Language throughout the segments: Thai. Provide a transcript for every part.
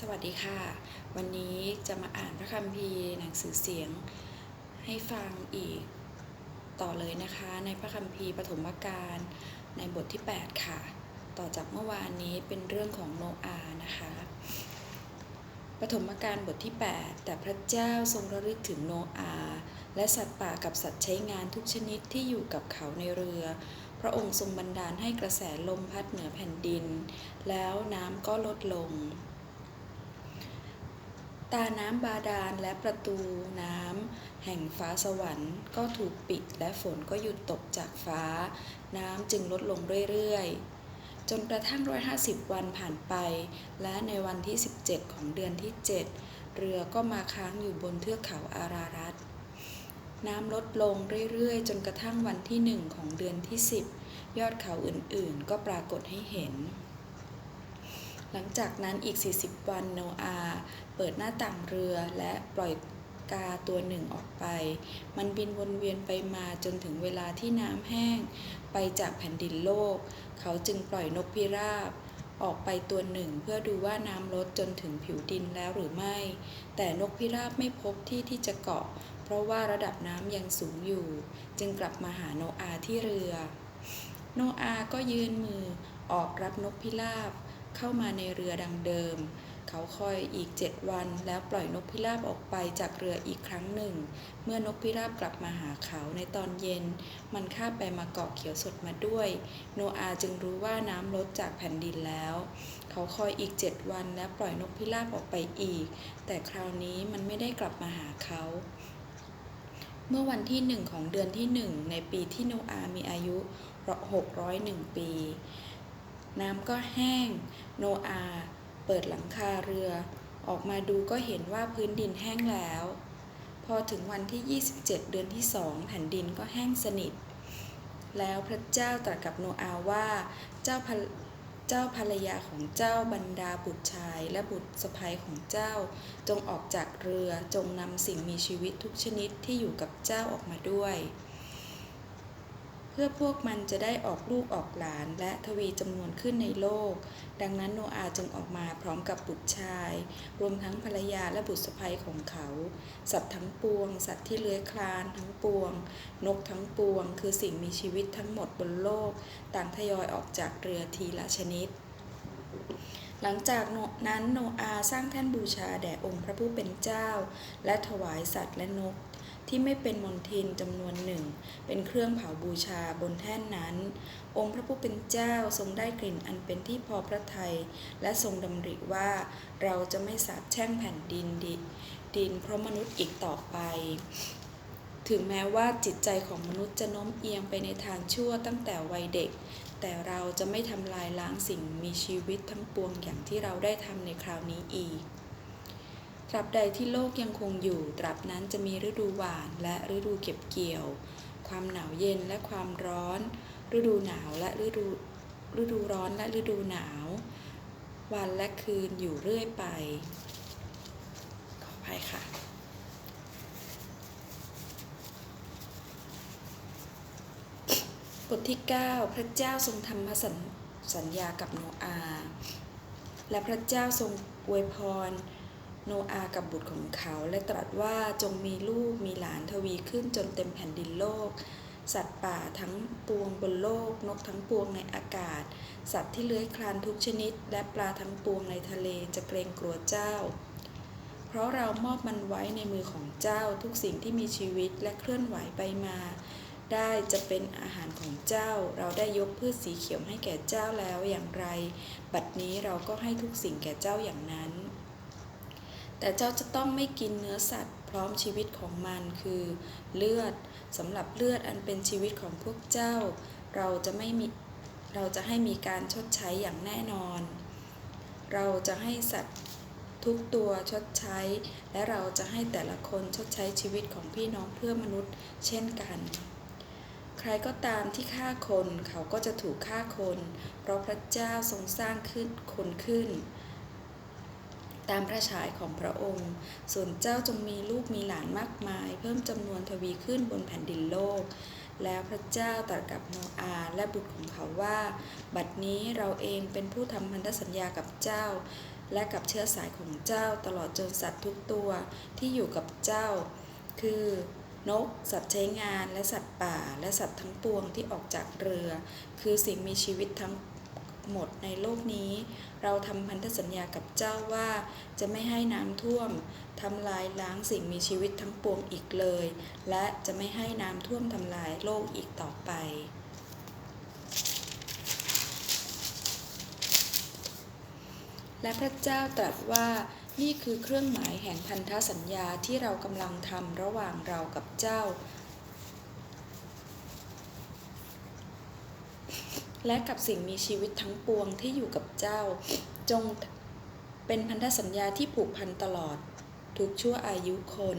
สวัสดีค่ะ วันนี้จะมาอ่านพระคัมภีร์หนังสือเสียงให้ฟังอีกต่อเลยนะคะ ในพระคัมภีร์ปฐมกาลในบทที่ 8 ค่ะ ต่อจากเมื่อวานนี้เป็นเรื่องของโนอาห์นะคะปฐมกาลบทที่ 8 แต่พระเจ้าทรงระลึกถึงโนอาห์และสัตว์ป่ากับสัตว์ใช้งานทุกชนิดที่อยู่กับเขาในเรือ พระองค์ทรงบันดาลให้กระแสลมพัดเหนือแผ่นดิน แล้วน้ำก็ลดลง ตาน้ำบาดาลและประตูน้ำแห่งฟ้าสวรรค์ก็ถูกปิดและฝนก็หยุดตกจากฟ้า น้ำจึงลดลงเรื่อยๆ จนกระทั่ง 150 วันผ่านไป และในวันที่ 17 ของเดือนที่ 7 เรือก็มาค้างอยู่บนเทือกเขาอารารัตน้ำลดลงเรื่อยๆ จนกระทั่งวันที่หนึ่งของเดือนที่ 10 ยอดเขาอื่นๆ ก็ปรากฏให้เห็น หลังจากนั้นอีก 40 วันโนอาเปิดหน้าต่างเรือและปล่อยกาตัวหนึ่งออกไป มันบินวนเวียนไปมาจนถึงเวลาที่น้ำแห้ง ไปจากแผ่นดินโลก เขาจึงปล่อยนกพิราบ ออกไปตัวหนึ่งเพื่อดูว่าน้ำลดจนถึงผิวดินแล้วหรือไม่ แต่นกพิราบไม่พบที่ที่จะเกาะ เพราะว่าระดับน้ำยังสูงอยู่ จึงกลับมาหาโนอาที่เรือ โนอาก็ยืนมือออกรับนกพิราบ เข้ามาในเรือดังเดิม เขาคอยอีกเจ็ดวันแล้วปล่อยนกพิราบออกไปจากเรืออีกครั้งหนึ่ง เมื่อนกพิราบกลับมาหาเขาในตอนเย็น มันคาบไปมาเกาะเขียวสดมาด้วย โนอาห์จึงรู้ว่าน้ำลดจากแผ่นดินแล้ว เขาคอยอีกเจ็ดวันแล้วปล่อยนกพิราบออกไปอีก แต่คราวนี้มันไม่ได้กลับมาหาเขาเมื่อวันที่หนึ่งของเดือนที่หนึ่งในปีที่โนอาห์มีอายุ601 ปี น้ำก็แห้ง โนอาห์เปิดหลังคาเรือ ออกมาดูก็เห็นว่าพื้นดินแห้งแล้ว พอถึงวันที่ 27 เดือนที่สองแผ่นดินก็แห้งสนิท แล้วพระเจ้าตรัสกับโนอาห์ว่าเจ้าภรเจ้าภรรยาของเจ้าบรรดาบุตรชายและบุตรสะใภ้ของเจ้า จงออกจากเรือจงนำสิ่งมีชีวิตทุกชนิดที่อยู่กับเจ้าออกมาด้วย เพื่อพวกมันจะได้ออกลูกออกหลานและทวีจำนวนขึ้นในโลก ดังนั้นโนอาจึงออกมาพร้อมกับบุตรชาย รวมทั้งภรรยาและบุตรสะใภ้ของเขา สัตว์ทั้งปวง สัตว์ที่เลื้อยคลานทั้งปวง นกทั้งปวง คือสิ่งมีชีวิตทั้งหมดบนโลก ต่างทยอยออกจากเรือทีละชนิดหลังจากนั้นโนอาสร้างแท่นบูชาแด่องค์พระผู้เป็นเจ้า และถวายสัตว์และนก ที่ไม่เป็นมลทินจำนวนหนึ่ง เป็นเครื่องเผาบูชาบนแท่นนั้น องค์พระผู้เป็นเจ้าทรงได้กลิ่นอันเป็นที่พอพระทัยและทรงดำริว่าเราจะไม่สาบแช่งแผ่นดินดิดินเพราะมนุษย์อีกต่อไปถึงแม้ว่าจิตใจของมนุษย์จะโน้มเอียงไปในทางชั่วตั้งแต่วัยเด็ก แต่เราจะไม่ทำลายล้างสิ่งมีชีวิตทั้งปวงอย่างที่เราได้ทำในคราวนี้อีก ตราบใดที่โลกยังคงอยู่ ตราบนั้นจะมีฤดูหวานและฤดูเก็บเกี่ยว ความหนาวเย็นและความร้อน ฤดูหนาวและฤดูฤดูร้อนและฤดูหนาว วันและคืนอยู่เรื่อยไป ขออภัยค่ะ บทที่ 9 พระเจ้าทรงทำพันสัญญากับโนอาห์และพระเจ้าทรงอวยพร โนอาห์กับบุตรของเขาและตรัสว่าจงมีลูกมีหลานทวีขึ้นจนเต็มแผ่นดินโลก สัตว์ป่าทั้งปวงบนโลก นกทั้งปวงในอากาศ สัตว์ที่เลื้อยคลานทุกชนิด และปลาทั้งปวงในทะเลจะเกรงกลัวเจ้า เพราะเรามอบมันไว้ในมือของเจ้าทุกสิ่งที่มีชีวิตและเคลื่อนไหวไปมา ได้จะเป็นอาหารของเจ้า เราได้ยกพืชสีเขียวให้แก่เจ้าแล้วอย่างไร บัดนี้เราก็ให้ทุกสิ่งแก่เจ้าอย่างนั้น แต่เจ้าจะต้องไม่กินเนื้อสัตว์พร้อมชีวิตของมันคือเลือดสำหรับเลือดอันเป็นชีวิตของพวกเจ้า เราจะไม่มีเราจะให้มีการชดใช้อย่างแน่นอน เราจะให้สัตว์ทุกตัวชดใช้ และเราจะให้แต่ละคนชดใช้ชีวิตของพี่น้องเพื่อมนุษย์ เช่นกัน ใครก็ตามที่ฆ่าคนเขาก็จะถูกฆ่าคน เพราะพระเจ้าทรงสร้างขึ้นคนขึ้น ตามพระฉายของพระองค์ ส่วนเจ้าจงมีลูกมีหลานมากมาย เพิ่มจำนวนทวีขึ้นบนแผ่นดินโลก แล้วพระเจ้าตรัสกับโนอาและบุตรของเขาว่า บัดนี้เราเองเป็นผู้ทำพันธสัญญากับเจ้า และกับเชื้อสายของเจ้าตลอดจนสัตว์ทุกตัวที่อยู่กับเจ้า คือนก สัตว์ใช้งานและสัตว์ป่า และสัตว์ทั้งปวงที่ออกจากเรือ คือสิ่งมีชีวิตทั้ง หมดในโลกนี้ เราทำพันธสัญญากับเจ้าว่า จะไม่ให้น้ำท่วมทำลายล้างสิ่งมีชีวิตทั้งปวงอีกเลย และจะไม่ให้น้ำท่วมทำลายโลกอีกต่อไปและพระเจ้าตรัสว่านี่คือเครื่องหมายแห่งพันธสัญญาที่เรากำลังทำระหว่างเรากับเจ้า และกับสิ่งมีชีวิตทั้งปวงที่อยู่กับเจ้า จงเป็นพันธสัญญาที่ผูกพันตลอด ทุกชั่วอายุคน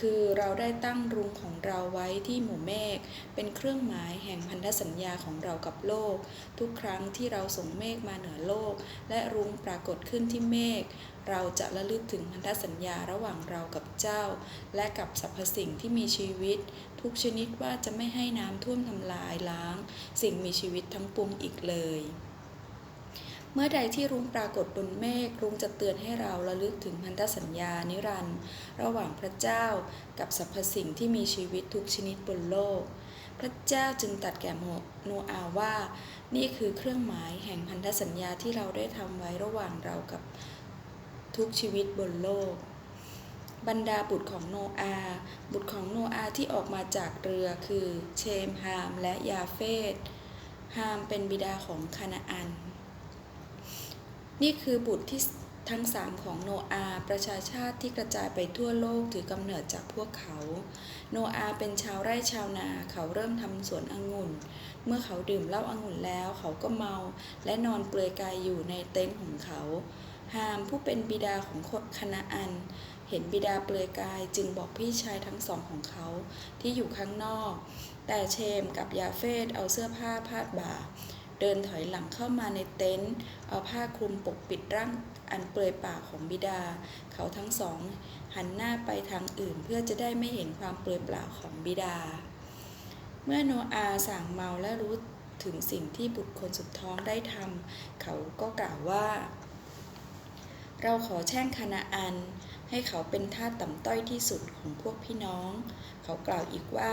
คือเราได้ตั้งรุงของเราไว้ที่หมู่เมฆเป็นเครื่องหมายแห่งพันธสัญญาของเรากับโลก ทุกครั้งที่เราส่งเมฆมาเหนือโลก และรุงปรากฏขึ้นที่เมฆเราจะระลึกถึงพันธสัญญาระหว่างเรากับเจ้า และกับสรรพสิ่งที่มีชีวิต ทุกชนิดว่าจะไม่ให้น้ำท่วมทำลายล้าง สิ่งมีชีวิตทั้งปวงอีกเลย เมื่อใดที่รุ้งปรากฏบนเมฆรุ้งจะเตือนให้เราระลึกถึงพันธสัญญานิรันดร์ระหว่างพระเจ้ากับสรรพสิ่งที่มีชีวิตทุกชนิดบนโลก พระเจ้าจึงตัดแก่โนอาว่า นี่คือเครื่องหมายแห่งพันธสัญญาที่เราได้ทำไว้ระหว่างเรากับทุกชีวิตบนโลก บรรดาบุตรของโนอา บุตรของโนอาที่ออกมาจากเรือคือ เชม ฮาม และยาเฟตฮามเป็นบิดาของคานาอัน นี่คือบุตรที่ทั้งสามของโนอาห์ประชาชาติที่กระจายไปทั่วโลกถือกำเนิดจากพวกเขา โนอาห์เป็นชาวไร่ชาวนาเขาเริ่มทำสวนองุ่น เมื่อเขาดื่มเหล้าองุ่นแล้วเขาก็เมาและนอนเปลือยกายอยู่ในเต็นท์ของเขา ฮามผู้เป็นบิดาของคณาอัน เห็นบิดาเปลือยกายจึงบอกพี่ชายทั้งสองของเขาที่อยู่ข้างนอก แต่เชมกับยาเฟตเอาเสื้อผ้าพาดบ่า เดินถอยหลังเข้ามาในเต็นท์เอาผ้าคลุมปกปิดร่างอันเปลือยป่าของบิดา เขาทั้งสอง หันหน้าไปทางอื่นเพื่อจะได้ไม่เห็นความเปลือยเปล่าของบิดา เมื่อโนอาสั่งเมาและรู้ถึงสิ่งที่บุตรคนสุดท้องได้ทำเขาก็กล่าวว่า เราขอแช่งคณาอัน ให้เขาเป็นท่าต่ำต้อยที่สุดของพวกพี่น้อง เขากล่าวอีกว่า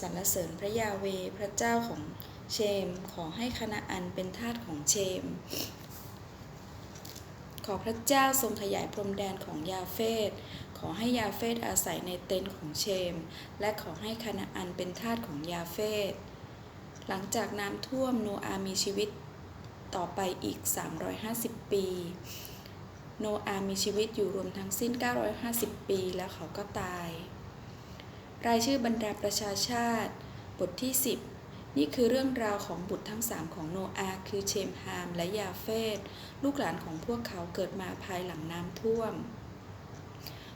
สรรเสริญพระยาเวพระเจ้าของ เชม ขอให้คณาอันเป็นทาสของเชม ขอพระเจ้าทรงขยายพรมแดนของยาเฟตขอให้ยาเฟตอาศัยในเต็นท์ของเชม และขอให้คณาอันเป็นทาสของยาเฟตหลังจากน้ำท่วมโนอาห์มีชีวิตต่อไปอีก 350 ปี โนอาห์มีชีวิตอยู่รวมทั้งสิ้น 950 ปีแล้วเขาก็ตาย รายชื่อบรรดาประชาชาติ บทที่ 10 นี่คือเรื่องราวของบุตรทั้งสามของโนอาห์คือเชมฮามและยาเฟตลูกหลานของพวกเขาเกิดมาภายหลังน้ำท่วม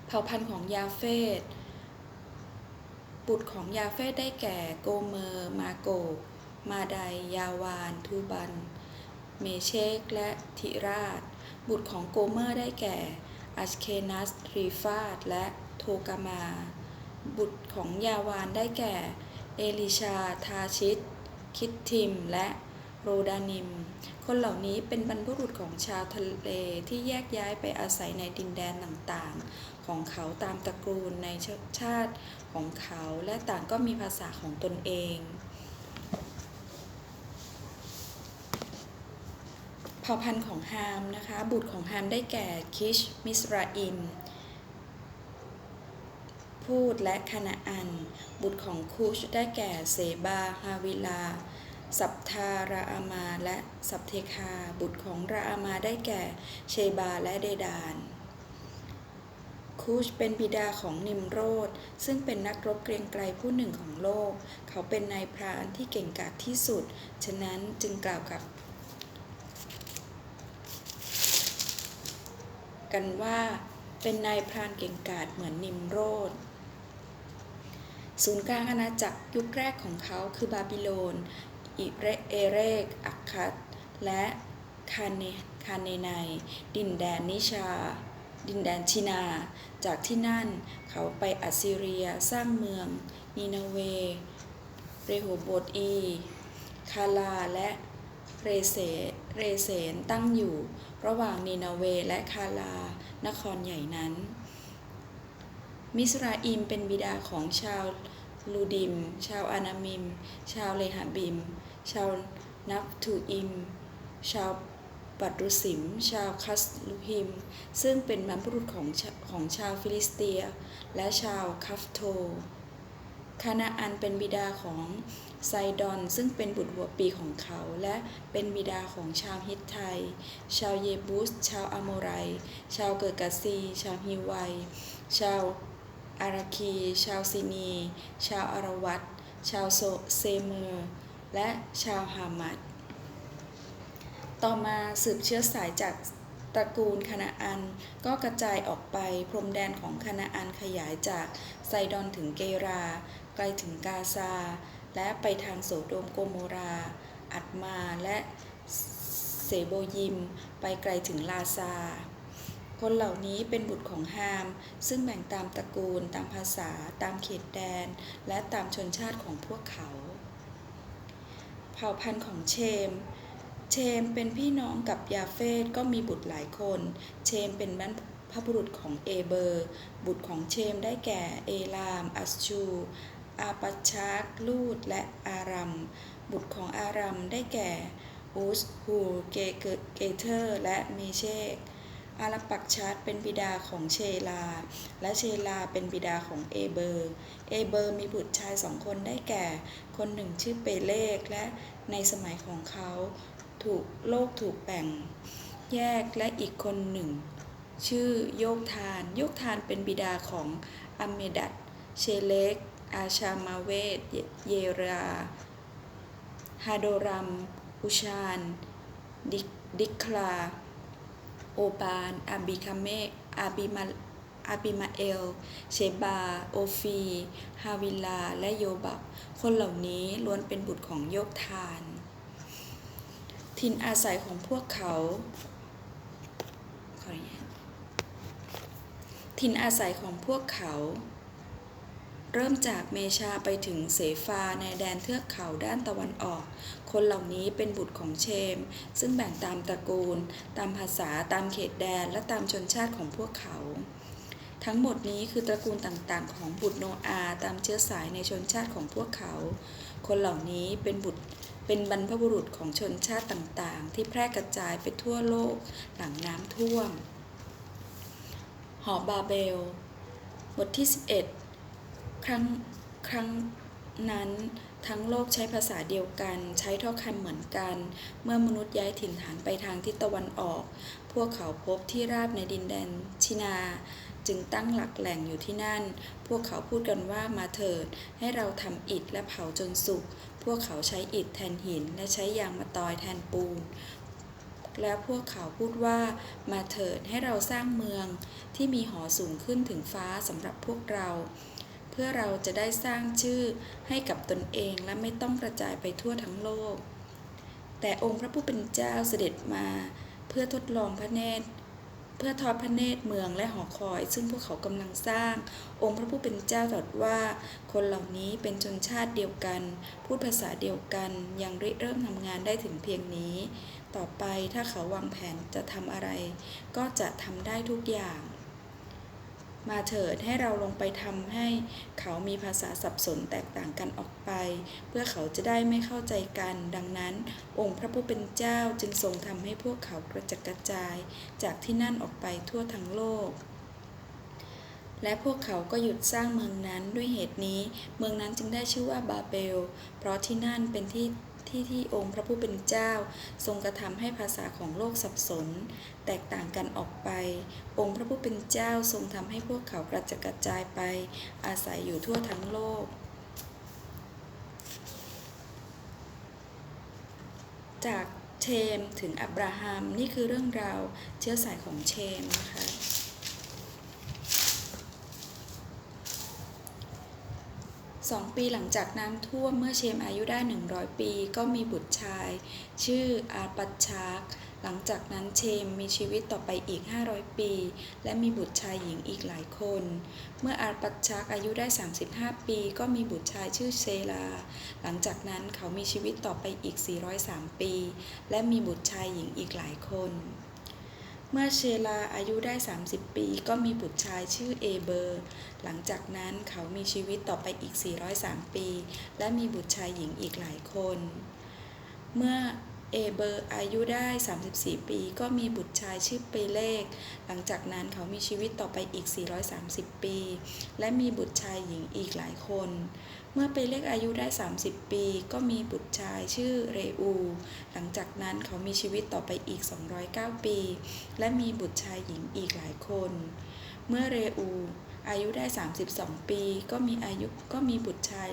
เผ่าพันธุ์ของยาเฟตบุตรของยาเฟตได้แก่โกเมอร์ มาโกกมาไดยาวาน ทูบัน เมเชกและทิราช บุตรของโกเมอร์ได้แก่อัชเคนัสรีฟาดและโทกามา บุตรของยาวานได้แก่ เอลิชา ทาชิต คิดทิม และโรดานิม คนเหล่านี้เป็นบรรพบุรุษของชาวทะเลที่แยกย้ายไปอาศัยในดินแดนต่างๆ ของเขาตามตระกูลในชาติของเขาและต่างก็มีภาษาของตนเองเผ่าพันธุ์ของฮามนะคะ บุตรของฮามได้แก่คิช มิสราอิม พูดและคณาอัน บุตรของคุชได้แก่เซบาฮาวิลา สัพทาราอามาและสัพเทคา บุตรของราอามาได้แก่เชบาและเดดานคูชเป็นบิดาของนิมโรดซึ่งเป็นนักรบเกรียงไกรผู้หนึ่งของโลก เขาเป็นนายพรานที่เก่งกาจที่สุด ฉะนั้นจึงกล่าวกับ กันว่าเป็นนายพรานเก่งกาจเหมือนนิมโรด ศูนย์กลางอาณาจักรยุคแรกของเขาคือบาบิโลน อิเรเอเรก อักคัต และคาเนคาเนไนดินแดนนิชา ดินแดนชินา จากที่นั่นเขาไปอัสซีเรียสร้างเมือง นีนาเว เรโฮโบตีคาลาและเรเซเรเสนตั้งอยู่ ระหว่างนีนาเวและคาลานครใหญ่นั้น มิสราอิมเป็นบิดาของชาวลูดิม ชาวอานามิม ชาวเลหาบิม ชาวนับทูอิม ชาวปัตรุสิม ชาวคัสลุฮิม ซึ่งเป็นบรรพบุรุษของของชาวฟิลิสเตีย และชาวคัฟโท คานาอันเป็นบิดาของไซดอน ซึ่งเป็นบุตรหัวปีของเขา และเป็นบิดาของชาวฮิตไท ชาวเยบุส ชาวอโมไร ชาวเกิดกาซี ชาวฮิวัยชาว อาราคี ชาวซินี ชาวอารวัตชาวโซเซเมอร์ และชาวฮามัด ต่อมาสืบเชื้อสายจากตระกูลคานาอันก็กระจายออกไปพรมแดนของคานาอันขยายจากไซดอนถึงเกรา ไกลถึงกาซา และไปทางโสโดมโกโมรา อัดมาและเซโบยิม ไปไกลถึงลาซา คนเหล่านี้เป็นบุตรของฮาม ซึ่งแบ่งตามตระกูล ตามภาษา ตามเขตแดน และตามชนชาติของพวกเขา เผ่าพันธุ์ของเชม เชมเป็นพี่น้องกับยาเฟตก็มีบุตรหลายคน เชมเป็นบรรพบุรุษของเอเบอร์ บุตรของเชมได้แก่ เอลาม อัสชู อาปัชชากลูด และอารัม บุตรของอารัมได้แก่อุสฮูเกเกเกเทอร์ และเมเชก อารัปักชัดเป็นบิดาของเชลา และเชลาเป็นบิดาของเอเบอร์ เอเบอร์มีบุตรชายสองคนได้แก่ คนหนึ่งชื่อเปเลกและในสมัยของเขาถูกโลกถูกแบ่ง แยกและอีกคนหนึ่ง ชื่อโยกทาน โยกทานเป็นบิดาของอัมเมดัตเชเลก อาชามาเวตเยราฮาโดรัม อุชาน ดิดิคลา โอบานอาบิคาเมอาบิมาอาบิมาเอล เชบา โอฟี ฮาวิลา และโยบับ คนเหล่านี้ล้วนเป็นบุตรของโยกทาน ถิ่นอาศัยของพวกเขาขออนุญาตถิ่นอาศัยของพวกเขา เริ่มจากเมชาไปถึงเสฟาในแดนเทือกเขาด้านตะวันออก คนเหล่านี้เป็นบุตรของเชม ซึ่งแบ่งตามตระกูล ตามภาษา ตามเขตแดน และตามชนชาติของพวกเขา ทั้งหมดนี้คือตระกูลต่างๆ ของบุตรโนอาตามเชื้อสายในชนชาติของพวกเขา คนเหล่านี้เป็นบุตรเป็นบรรพบุรุษของชนชาติต่างๆ ที่แพร่กระจายไปทั่วโลกหลังน้ำท่วม หอบาเบล บทที่ 11 ครั้งครั้งนั้นทั้งโลกใช้ภาษาเดียวกัน ใช้ถ้อยคำเหมือนกัน เมื่อมนุษย์ย้ายถิ่นฐานไปทางทิศตะวันออก พวกเขาพบที่ราบในดินแดนชินา จึงตั้งหลักแหล่งอยู่ที่นั่น พวกเขาพูดกันว่ามาเถิด ให้เราทำอิฐและเผาจนสุก พวกเขาใช้อิฐแทนหิน และใช้ยางมาตอยแทนปูน แล้วพวกเขาพูดว่ามาเถิดให้เราสร้างเมือง ที่มีหอสูงขึ้นถึงฟ้าสำหรับพวกเรา เพื่อเราจะได้สร้างชื่อให้กับตนเองและไม่ต้องกระจายไปทั่วทั้งโลก แต่องค์พระผู้เป็นเจ้าเสด็จมา เพื่อทดลองพระเนตร เพื่อทอดพระเนตรเมืองและหอคอย ซึ่งพวกเขากำลังสร้าง องค์พระผู้เป็นเจ้าตรัสว่า คนเหล่านี้เป็นชนชาติเดียวกัน พูดภาษาเดียวกัน ยังริเริ่มทำงานได้ถึงเพียงนี้ ต่อไปถ้าเขาวางแผนจะทำอะไร ก็จะทำได้ทุกอย่าง มาเถิดให้เราลงไปทำให้เขามีภาษาสับสนแตกต่างกันออกไป เพื่อเขาจะได้ไม่เข้าใจกัน ดังนั้น องค์พระผู้เป็นเจ้าจึงทรงทำให้พวกเขากระจัดกระจายจากที่นั่นออกไปทั่วทั้งโลก และพวกเขาก็หยุดสร้างเมืองนั้นด้วยเหตุนี้ เมืองนั้นจึงได้ชื่อว่าบาเบล เพราะที่นั่นเป็นที่ ที่ที่องค์พระผู้เป็นเจ้า ทรงกระทำให้ภาษาของโลกสับสน แตกต่างกันออกไป องค์พระผู้เป็นเจ้าทรงทำให้พวกเขากระจัดกระจายไป อาศัยอยู่ทั่วทั้งโลก จากเชมถึงอับราฮัมนี่คือเรื่องราวเชื้อสายของเชมนะคะ สองปีหลังจากน้ำท่วมเมื่อเชมอายุได้ 100 ปี ก็มีบุตรชาย ชื่ออาปัชชากหลังจากนั้นเชมมีชีวิตต่อไปอีก 500 ปี และมีบุตรชายหญิงอีกหลายคน เมื่ออาร์ปัชชักอายุได้ 35 ปี ก็มีบุตรชายชื่อเชลา หลังจากนั้นเขามีชีวิตต่อไปอีก 403 ปี และมีบุตรชายหญิงอีกหลายคน เมื่อเชลาอายุได้ 30 ปี ก็มีบุตรชายชื่อเอเบอร์ หลังจากนั้นเขามีชีวิตต่อไปอีก 403 ปี และมีบุตรชายหญิงอีกหลายคน เมื่อเอเบอร์อายุได้ 34 ปี ก็มีบุตรชายชื่อเปเลก หลังจากนั้นเขามีชีวิตต่อไปอีก 430 ปี และมีบุตรชายหญิงอีกหลายคน เมื่อเปเลกอายุได้ 30 ปี ก็มีบุตรชายชื่อเรอู หลังจากนั้นเขามีชีวิตต่อไปอีก 209 ปี และมีบุตรชายหญิงอีกหลายคน เมื่อเรอู อายุได้ 32 ปี ก็มีอายุก็มีบุตรชาย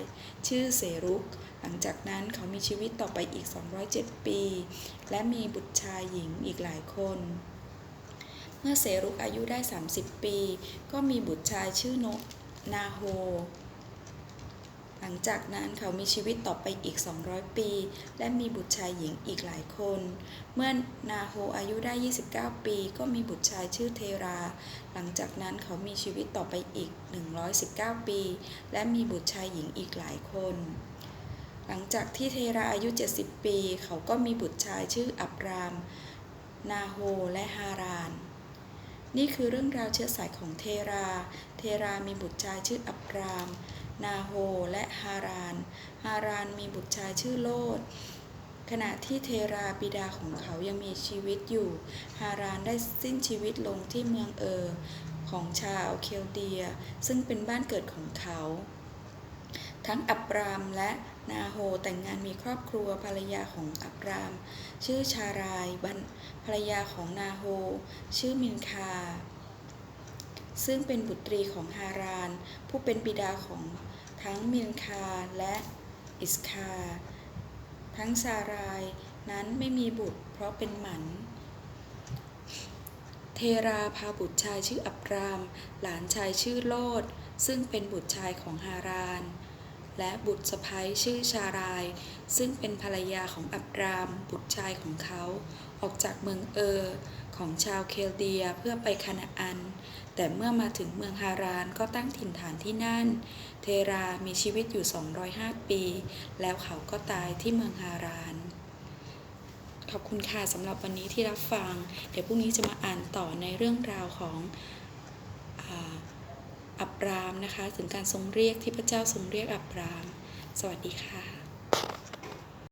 ชื่อเสรุก หลังจากนั้นเขามีชีวิตต่อไปอีก 207 ปี และมีบุตรชายหญิงอีกหลายคนเมื่อเสรุกอายุได้ 30 ปี ก็มีบุตรชายชื่อโนนาโฮ หลังจากนั้นเขามีชีวิตต่อไปอีก 200 ปี และมีบุตรชายหญิงอีกหลายคน เมื่อนาโฮอายุได้ 29 ปี ก็มีบุตรชายชื่อเทรา หลังจากนั้นเขามีชีวิตต่อไปอีก 119 ปี และมีบุตรชายหญิงอีกหลายคน หลังจากที่เทราอายุ 70 ปี เขาก็มีบุตรชายชื่ออับราม นาโฮและฮารานนี่คือเรื่องราวเชื้อสายของเทรา เทรามีบุตรชายชื่ออับราม นาโฮ และฮาราน ฮารานมีบุตรชายชื่อโลดขณะที่เทราบิดาของเขายังมีชีวิตอยู่ ฮารานได้สิ้นชีวิตลงที่เมืองเออของชาวเคลเดีย ซึ่งเป็นบ้านเกิดของเขา ทั้งอับรามและนาโฮแต่งงานมีครอบครัวภรรยาของอับราม ชื่อชารายบันภรรยาของนาโฮ ชื่อมินคา ซึ่งเป็นบุตรีของฮาราน ผู้เป็นบิดาของ ทั้งมินคาและอิสคา ทั้งซารายนั้นไม่มีบุตรเพราะเป็นหมัน เทราพาบุตรชายชื่ออับราม หลานชายชื่อโลด ซึ่งเป็นบุตรชายของฮาราน และบุตรสะใภ้ชื่อชาราย ซึ่งเป็นภรรยาของอับราม บุตรชายของเขา ออกจากเมืองเออของชาวเคลเดียเพื่อไปคานาอัน แต่เมื่อมาถึงเมืองฮารานก็ตั้งถิ่นฐานที่นั่น เทรามีชีวิตอยู่ 205 ปี แล้วเขาก็ตายที่เมืองฮาราน ขอบคุณค่ะสำหรับวันนี้ที่รับฟัง เดี๋ยวพรุ่งนี้จะมาอ่านต่อในเรื่องราวของ อับรามนะคะ ถึงการทรงเรียกที่พระเจ้าทรงเรียกอับราม สวัสดีค่ะ